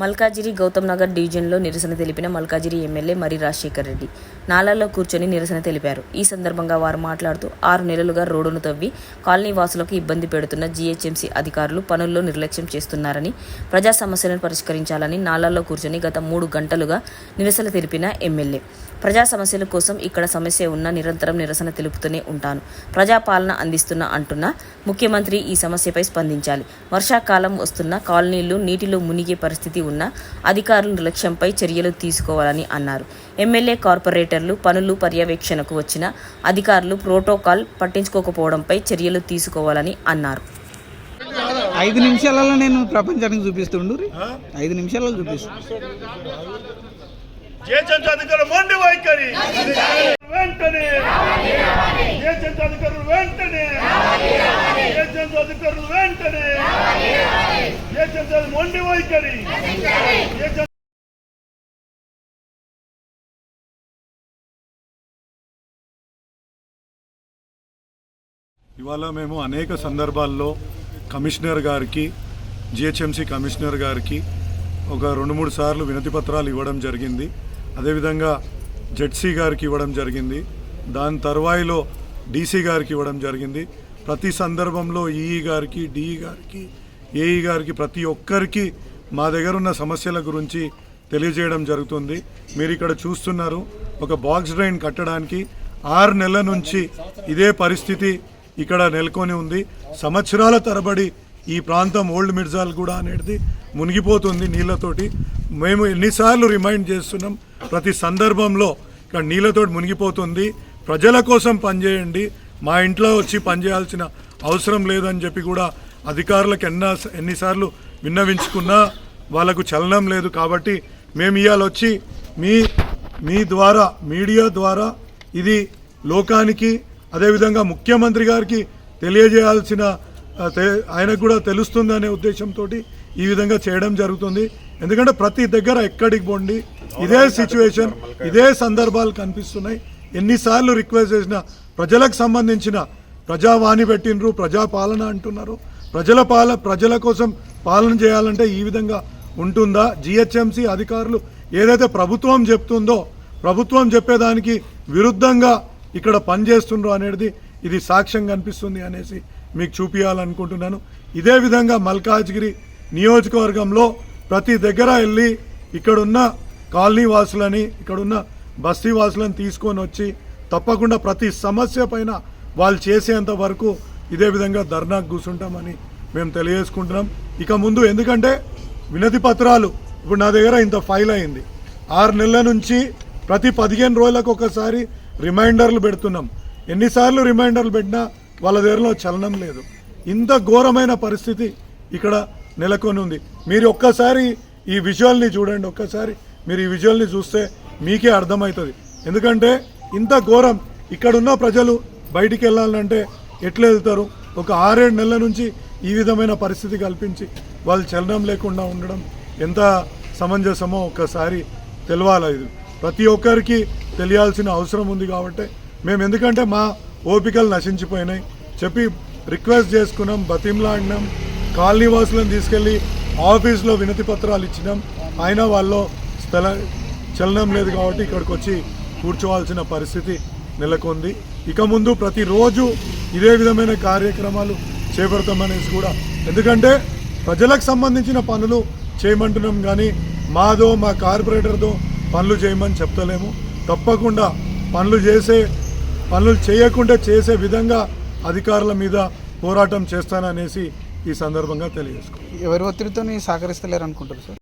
మల్కాజిరి గౌతమ్ నగర్ డివిజన్లో నిరసన తెలిపిన మల్కాజిరి ఎమ్మెల్యే మరి రాజశేఖర్ రెడ్డి నాలాల్లో కూర్చొని నిరసన తెలిపారు. ఈ సందర్భంగా వారు మాట్లాడుతూ ఆరు నెలలుగా రోడ్డును తవ్వి కాలనీ వాసులకు ఇబ్బంది పెడుతున్న జీహెచ్ఎంసీ అధికారులు పనుల్లో నిర్లక్ష్యం చేస్తున్నారని ప్రజా సమస్యలను పరిష్కరించాలని నాలాల్లో కూర్చొని గత మూడు గంటలుగా నిరసన తెలిపిన ఎమ్మెల్యే. ప్రజా సమస్యల కోసం ఇక్కడ సమస్య ఉన్న నిరంతరం నిరసన తెలుపుతూనే ఉంటాను. ప్రజాపాలన అందిస్తున్న అంటున్న ముఖ్యమంత్రి ఈ సమస్యపై స్పందించాలి. వర్షాకాలం వస్తున్న కాలనీలు నీటిలో మునిగే పరిస్థితి ఉన్న అధికారుల నిర్లక్ష్యంపై చర్యలు తీసుకోవాలని అన్నారు. ఎమ్మెల్యే కార్పొరేటర్లు పనులు పర్యవేక్షణకు వచ్చిన అధికారులు ప్రోటోకాల్ పట్టించుకోకపోవడంపై చర్యలు తీసుకోవాలని అన్నారు. ఐదు నిమిషాలలో నేను ప్రపంచానికి చూపిస్తుండు ఐదు నిమిషాలలో చూపిస్తాను జేచంత వైఖరి. ఇవాళ మేము అనేక సందర్భాల్లో కమిషనర్ గారికి జిహెచ్ఎంసి కమిషనర్ గారికి ఒక రెండు మూడు సార్లు వినతి పత్రాలు ఇవ్వడం జరిగింది. అదేవిధంగా జెడ్సీ గారికి ఇవ్వడం జరిగింది. దాని తర్వాయిలో డీసీ గారికి ఇవ్వడం జరిగింది. ప్రతి సందర్భంలో ఈఈ గారికి డిఈ గారికి ఏఈ గారికి ప్రతి ఒక్కరికి మా దగ్గర ఉన్న సమస్యల గురించి తెలియజేయడం జరుగుతుంది. మీరు ఇక్కడ చూస్తున్నారు ఒక బాక్స్ డ్రైన్ కట్టడానికి ఆరు నెలల నుంచి ఇదే పరిస్థితి ఇక్కడ నెలకొని ఉంది. సంవత్సరాల తరబడి ఈ ప్రాంతం ఓల్డ్ మిర్జాల్ కూడా అనేది మునిగిపోతుంది నీళ్ళతోటి మేము ఎన్నిసార్లు రిమైండ్ చేస్తున్నాం ప్రతి సందర్భంలో ఇక్కడ నీళ్ళతోటి మునిగిపోతుంది. ప్రజల కోసం పనిచేయండి మా ఇంట్లో వచ్చి పనిచేయాల్సిన అవసరం లేదని చెప్పి కూడా అధికారులకు ఎన్న ఎన్నిసార్లు విన్నవించుకున్నా వాళ్ళకు చలనం లేదు కాబట్టి మేము ఇవాళ వచ్చి మీ మీ ద్వారా మీడియా ద్వారా ఇది లోకానికి అదేవిధంగా ముఖ్యమంత్రి గారికి తెలియజేయాల్సిన ఆయనకు కూడా తెలుస్తుందనే ఉద్దేశంతో ఈ విధంగా చేయడం జరుగుతుంది. ఎందుకంటే ప్రతి దగ్గర ఎక్కడికి పోండి ఇదే సిచ్యువేషన్ ఇదే సందర్భాలు కనిపిస్తున్నాయి. ఎన్నిసార్లు రిక్వెస్ట్ చేసినా ప్రజలకు సంబంధించిన ప్రజావాణి పెట్టినరు ప్రజాపాలన అంటున్నారు. ప్రజల పాల ప్రజల కోసం పాలన చేయాలంటే ఈ విధంగా ఉంటుందా? జిహెచ్ఎంసి అధికారులు ఏదైతే ప్రభుత్వం చెప్తుందో ప్రభుత్వం చెప్పేదానికి విరుద్ధంగా ఇక్కడ పనిచేస్తుండ్రో అనేది ఇది సాక్ష్యం కనిపిస్తుంది అనేసి మీకు చూపించాలనుకుంటున్నాను ఇదే విధంగా మల్కాజ్గిరి నియోజకవర్గంలో ప్రతి దగ్గర వెళ్ళి ఇక్కడున్న కాలనీ వాసులని ఇక్కడున్న బస్తీ వాసులను తీసుకొని వచ్చి తప్పకుండా ప్రతి సమస్య పైన వాళ్ళు చేసేంత వరకు ఇదే విధంగా ధర్నాకు కూర్చుంటామని మేము తెలియజేసుకుంటున్నాం. ఇక ముందు ఎందుకంటే వినతి పత్రాలు ఇప్పుడు నా దగ్గర ఇంత ఫైల్ అయింది. ఆరు నెలల నుంచి ప్రతి పదిహేను రోజులకు ఒకసారి రిమైండర్లు పెడుతున్నాం. ఎన్నిసార్లు రిమైండర్లు పెట్టినా వాళ్ళ దగ్గరలో చలనం లేదు. ఇంత ఘోరమైన పరిస్థితి ఇక్కడ నెలకొని ఉంది. మీరు ఒక్కసారి ఈ విజువల్ని చూడండి. ఒక్కసారి మీరు ఈ విజువల్ని చూస్తే మీకే అర్థమవుతుంది. ఎందుకంటే ఇంత ఘోరం ఇక్కడున్న ప్రజలు బయటికి వెళ్ళాలంటే ఎట్లా వెళ్తారు? ఒక ఆరేడు నెలల నుంచి ఈ విధమైన పరిస్థితి కల్పించి వాళ్ళు చలనం లేకుండా ఉండడం ఎంత సమంజసమో ఒక్కసారి తెలవాలి ఇది. ప్రతి ఒక్కరికి తెలియాల్సిన అవసరం ఉంది కాబట్టి మేము ఎందుకంటే మా ఓపికలు నశించిపోయినాయి. చెప్పి రిక్వెస్ట్ చేసుకున్నాం బతిమ్లాడినాం కాలనీవాసులను తీసుకెళ్ళి ఆఫీస్లో వినతి పత్రాలు ఇచ్చినాం. అయినా వాళ్ళు స్థల చలనం లేదు కాబట్టి ఇక్కడికి వచ్చి కూర్చోవాల్సిన పరిస్థితి నెలకొంది. ఇక ముందు ప్రతిరోజు ఇదే విధమైన కార్యక్రమాలు చేపడతామనేసి కూడా. ఎందుకంటే ప్రజలకు సంబంధించిన పనులు చేయమంటున్నాం కానీ మాదో మా కార్పొరేటర్తో పనులు చేయమని చెప్తలేము. తప్పకుండా పనులు చేసే పనులు చేయకుండా చేసే విధంగా అధికారుల మీద పోరాటం చేస్తాననేసి ఈ సందర్భంగా తెలియజేసుకో ఎవరి ఒత్తిడితో సహకరిస్తలేరు అనుకుంటారు సార్?